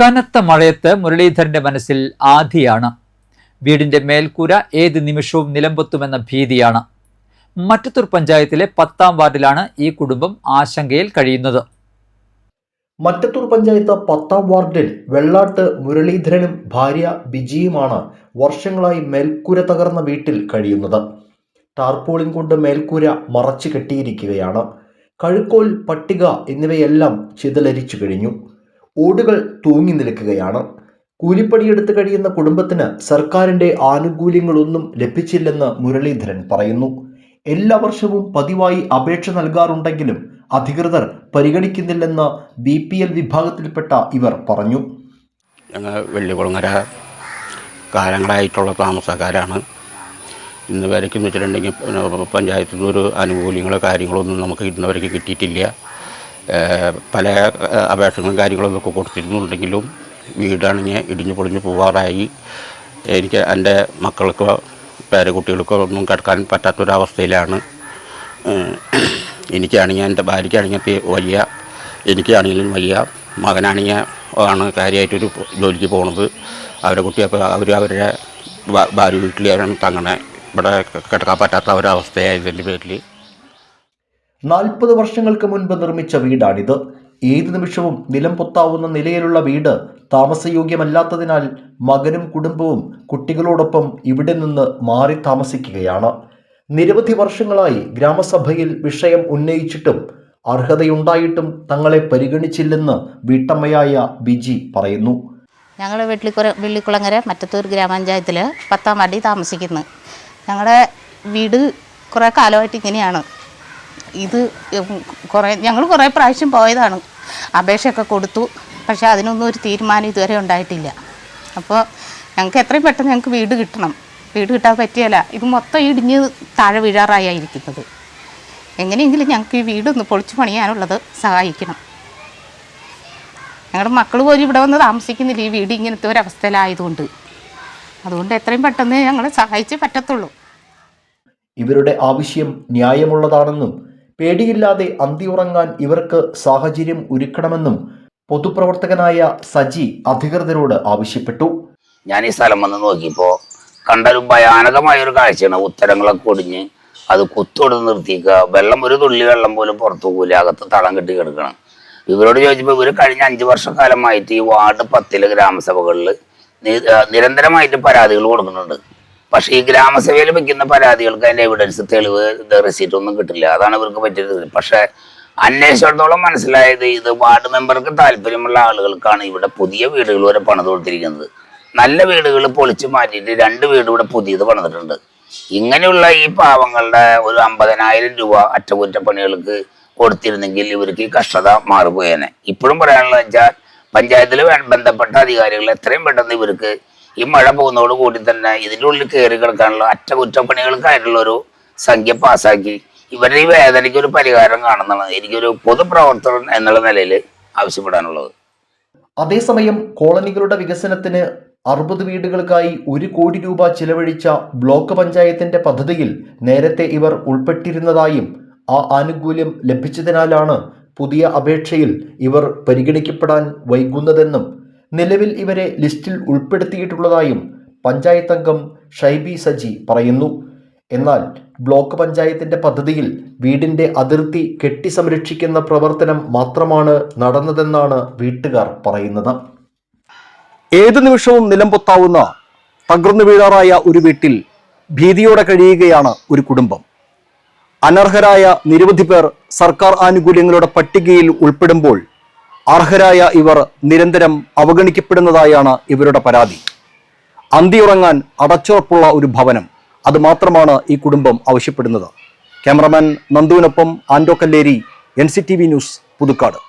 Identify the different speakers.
Speaker 1: കനത്ത മഴയത്ത് മുരളീധരന്റെ മനസ്സിൽ ആധിയാണ്. വീടിന്റെ മേൽക്കൂര ഏത് നിമിഷവും നിലംപൊത്തുമെന്ന ഭീതിയാണ്. മറ്റത്തൂർ പഞ്ചായത്തിലെ പത്താം വാർഡിലാണ് ഈ കുടുംബം ആശങ്കയിൽ കഴിയുന്നത്.
Speaker 2: മറ്റത്തൂർ പഞ്ചായത്ത് പത്താം വാർഡിൽ വെള്ളാട്ട് മുരളീധരനും ഭാര്യ ബിജിയുമാണ് വർഷങ്ങളായി മേൽക്കൂര തകർന്ന വീട്ടിൽ കഴിയുന്നത്. ടാർപോളിൻ കൊണ്ട് മേൽക്കൂര മറച്ചു കെട്ടിയിരിക്കുകയാണ്. കഴുക്കോൽ പട്ടിക എന്നിവയെല്ലാം ചിതലരിച്ചു കഴിഞ്ഞു. ഓടുകൾ തൂങ്ങി നിൽക്കുകയാണ്. കൂലിപ്പണിയെടുത്ത് കഴിയുന്ന കുടുംബത്തിന് സർക്കാരിന്റെ ആനുകൂല്യങ്ങളൊന്നും ലഭിച്ചില്ലെന്ന് മുരളീധരൻ പറയുന്നു. എല്ലാ വർഷവും പതിവായി അപേക്ഷ നൽകാറുണ്ടെങ്കിലും അധികൃതർ പരിഗണിക്കുന്നില്ലെന്ന് ബി പി എൽ വിഭാഗത്തിൽപ്പെട്ട ഇവർ പറഞ്ഞു.
Speaker 3: ഞങ്ങൾ വെള്ളിക്കുളങ്ങര കാലങ്ങളായിട്ടുള്ള താമസക്കാരാണ്. ഇന്ന് വരയ്ക്കെന്ന് വെച്ചിട്ടുണ്ടെങ്കിൽ പഞ്ചായത്തിൽ നിന്ന് ഒരു ആനുകൂല്യങ്ങളോ കാര്യങ്ങളോ ഒന്നും നമുക്ക് ഇന്നവരേക്ക് കിട്ടിയിട്ടില്ല. പല അപേക്ഷകളും കാര്യങ്ങളും ഒക്കെ കൊടുത്തിരുന്നുണ്ടെങ്കിലും വീടാണെങ്കിൽ ഇടിഞ്ഞു പൊളിഞ്ഞു പോവാറായി. എനിക്ക് എന്റെ മക്കൾക്കോ പേരക്കുട്ടികൾക്കോ ഒന്നും കിടക്കാൻ പറ്റാത്തൊരവസ്ഥയിലാണ്. എനിക്കാണെങ്കിൽ എന്റെ ഭാര്യയ്ക്കാണെങ്കിൽ വയ്യ. എനിക്കാണെങ്കിലും വയ്യ. മകനാണെങ്കിൽ ആണ് കാര്യമായിട്ടൊരു ജോലിക്ക് പോകുന്നത് അവരെ കുട്ടി അപ്പോൾ അവർ അവരുടെ ഭാര്യ വീട്ടിലാണ് തങ്ങണേ. ഇവിടെ കിടക്കാൻ പറ്റാത്ത ഒരവസ്ഥയായതിന്റെ പേരിൽ.
Speaker 2: നാൽപ്പത് വർഷങ്ങൾക്ക് മുൻപ് നിർമ്മിച്ച വീടാണിത്. ഏത് നിമിഷവും നിലം പൊത്താവുന്ന നിലയിലുള്ള വീട് താമസയോഗ്യമല്ലാത്തതിനാൽ മകനും കുടുംബവും കുട്ടികളോടൊപ്പം ഇവിടെ നിന്ന് മാറി താമസിക്കുകയാണ്. നിരവധി വർഷങ്ങളായി ഗ്രാമസഭയിൽ വിഷയം ഉന്നയിച്ചിട്ടും അർഹതയുണ്ടായിട്ടും തങ്ങളെ പരിഗണിച്ചില്ലെന്ന് വീട്ടമ്മയായ ബിജി പറയുന്നു.
Speaker 4: ഞങ്ങൾ വെള്ളിക്കുറ വെള്ളിക്കുളങ്ങര മറ്റത്തൂർ ഗ്രാമപഞ്ചായത്തിൽ പത്താം വാർഡിൽ താമസിക്കുന്നു. ഞങ്ങളുടെ വീട് കുറേ കാലമായിട്ട് ഇങ്ങനെയാണ്. ഇത് കുറേ ഞങ്ങൾ കുറേ പ്രാവശ്യം പോയതാണ്. അപേക്ഷയൊക്കെ കൊടുത്തു. പക്ഷേ അതിനൊന്നും ഒരു തീരുമാനം ഇതുവരെ ഉണ്ടായിട്ടില്ല. അപ്പോൾ ഞങ്ങൾക്ക് എത്രയും പെട്ടെന്ന് ഞങ്ങൾക്ക് വീട് കിട്ടണം. വീട് കിട്ടാൻ പറ്റിയല്ല. ഇത് മൊത്തം ഇടിഞ്ഞ് താഴെ വീഴാറായിരിക്കുന്നത് എങ്ങനെയെങ്കിലും ഞങ്ങൾക്ക് ഈ വീടൊന്ന് പൊളിച്ചു പണിയാനുള്ളത് സഹായിക്കണം. ഞങ്ങളുടെ മക്കൾ പോലും ഇവിടെ വന്ന് താമസിക്കുന്നില്ല. ഈ വീട് ഇങ്ങനത്തെ ഒരു അതുകൊണ്ട് എത്രയും പെട്ടെന്ന് ഞങ്ങളെ സഹായിച്ച് പറ്റത്തുള്ളൂ.
Speaker 2: ഇവരുടെ ആവശ്യം ന്യായമുള്ളതാണെന്നും പേടിയില്ലാതെ അന്തിയുറങ്ങാൻ ഇവർക്ക് സാഹചര്യം ഒരുക്കണമെന്നും പൊതുപ്രവർത്തകനായ സജി അധികൃതരോട് ആവശ്യപ്പെട്ടു.
Speaker 5: ഞാൻ ഈ സ്ഥലം വന്ന് നോക്കിയപ്പോൾ കണ്ടൊരു ഭയാനകമായ ഒരു കാഴ്ചയാണ്. ഉത്തരങ്ങളൊക്കെ ഒടിഞ്ഞ് അത് കുത്തോട് നിർത്തിക്കുക വെള്ളം ഒരു തുള്ളി വെള്ളം പോലും പുറത്തു പോകില്ല അകത്ത് തളം കെട്ടി കിടക്കണം. ഇവരോട് ചോദിച്ചപ്പോൾ ഇവർ കഴിഞ്ഞ അഞ്ച് വർഷക്കാലമായിട്ട് ഈ വാർഡ് പത്തിലെ ഗ്രാമസഭകളിൽ നിരന്തരമായിട്ട് പരാതികൾ കൊടുക്കുന്നുണ്ട്. പക്ഷേ ഈ ഗ്രാമസഭയിൽ വെക്കുന്ന പരാതികൾക്ക് അതിന്റെ എവിഡൻസ് തെളിവ് റെസീറ്റ് ഒന്നും കിട്ടില്ല. അതാണ് ഇവർക്ക് പറ്റിയത്. പക്ഷേ അന്വേഷണത്തോളം മനസ്സിലായത് ഇത് വാർഡ് മെമ്പർക്ക് താല്പര്യമുള്ള ആളുകൾക്കാണ് ഇവിടെ പുതിയ വീടുകൾ വരെ പണിത് കൊടുത്തിരിക്കുന്നത്. നല്ല വീടുകൾ പൊളിച്ചു മാറ്റിയിട്ട് രണ്ട് വീട് ഇവിടെ പുതിയത് പണിതിട്ടുണ്ട്. ഇങ്ങനെയുള്ള ഈ പാവങ്ങളുടെ ഒരു അമ്പതിനായിരം രൂപ അറ്റകുറ്റപ്പണികൾക്ക് കൊടുത്തിരുന്നെങ്കിൽ ഇവർക്ക് ഈ കഷ്ടത മാറിപ്പോയേനെ. ഇപ്പോഴും പറയാനുള്ളത് വെച്ചാൽ പഞ്ചായത്തിൽ ബന്ധപ്പെട്ട അധികാരികൾ എത്രയും പെട്ടെന്ന് ഇവർക്ക് ഈ മഴ പോകുന്നതോട് കൂടി തന്നെ ഇതിന്റെ ഉള്ളിൽ കയറി കിടക്കാനുള്ള അറ്റകുറ്റപ്പണികൾക്കായിട്ടുള്ള ഒരു സംഖ്യ പാസ്സാക്കി. ഇവരുടെ ഈ വേദനയ്ക്ക് ഒരു പരിഹാരം കാണുന്നതാണ്. എനിക്കൊരു പൊതുപ്രവർത്തകൻ എന്നുള്ള നിലയിൽ ആവശ്യപ്പെടാനുള്ളത്.
Speaker 2: അതേസമയം കോളനികളുടെ വികസനത്തിന് അറുപത് വീടുകൾക്കായി ഒരു കോടി രൂപ ചിലവഴിച്ച ബ്ലോക്ക് പഞ്ചായത്തിന്റെ പദ്ധതിയിൽ നേരത്തെ ഇവർ ഉൾപ്പെട്ടിരുന്നതായും ആ ആനുകൂല്യം ലഭിച്ചതിനാലാണ് പുതിയ അപേക്ഷയിൽ ഇവർ പരിഗണിക്കപ്പെടാൻ വൈകുന്നതെന്നും നിലവിൽ ഇവരെ ലിസ്റ്റിൽ ഉൾപ്പെടുത്തിയിട്ടുള്ളതായും പഞ്ചായത്ത് അംഗം ഷൈബി സജി പറയുന്നു. എന്നാൽ ബ്ലോക്ക് പഞ്ചായത്തിന്റെ പദ്ധതിയിൽ വീടിന്റെ അതിർത്തി കെട്ടി സംരക്ഷിക്കുന്ന പ്രവർത്തനം മാത്രമാണ് നടന്നതെന്നാണ് വീട്ടുകാർ പറയുന്നത്.
Speaker 6: ഏത് നിമിഷവും നിലംപൊത്താവുന്ന തകർന്നു വീഴാറായ ഒരു വീട്ടിൽ ഭീതിയോടെ കഴിയുകയാണ് ഒരു കുടുംബം. അനർഹരായ നിരവധി പേർ സർക്കാർ ആനുകൂല്യങ്ങളുടെ പട്ടികയിൽ ഉൾപ്പെടുമ്പോൾ അർഹരായ ഇവർ നിരന്തരം അവഗണിക്കപ്പെടുന്നതായാണ് ഇവരുടെ പരാതി. അന്തിയുറങ്ങാൻ അടച്ചുറപ്പുള്ള ഒരു ഭവനം അത് മാത്രമാണ് ഈ കുടുംബം ആവശ്യപ്പെടുന്നത്. ക്യാമറമാൻ നന്ദുവിനൊപ്പം ആൻഡോ കല്ലേരി എൻ ന്യൂസ് പുതുക്കാട്.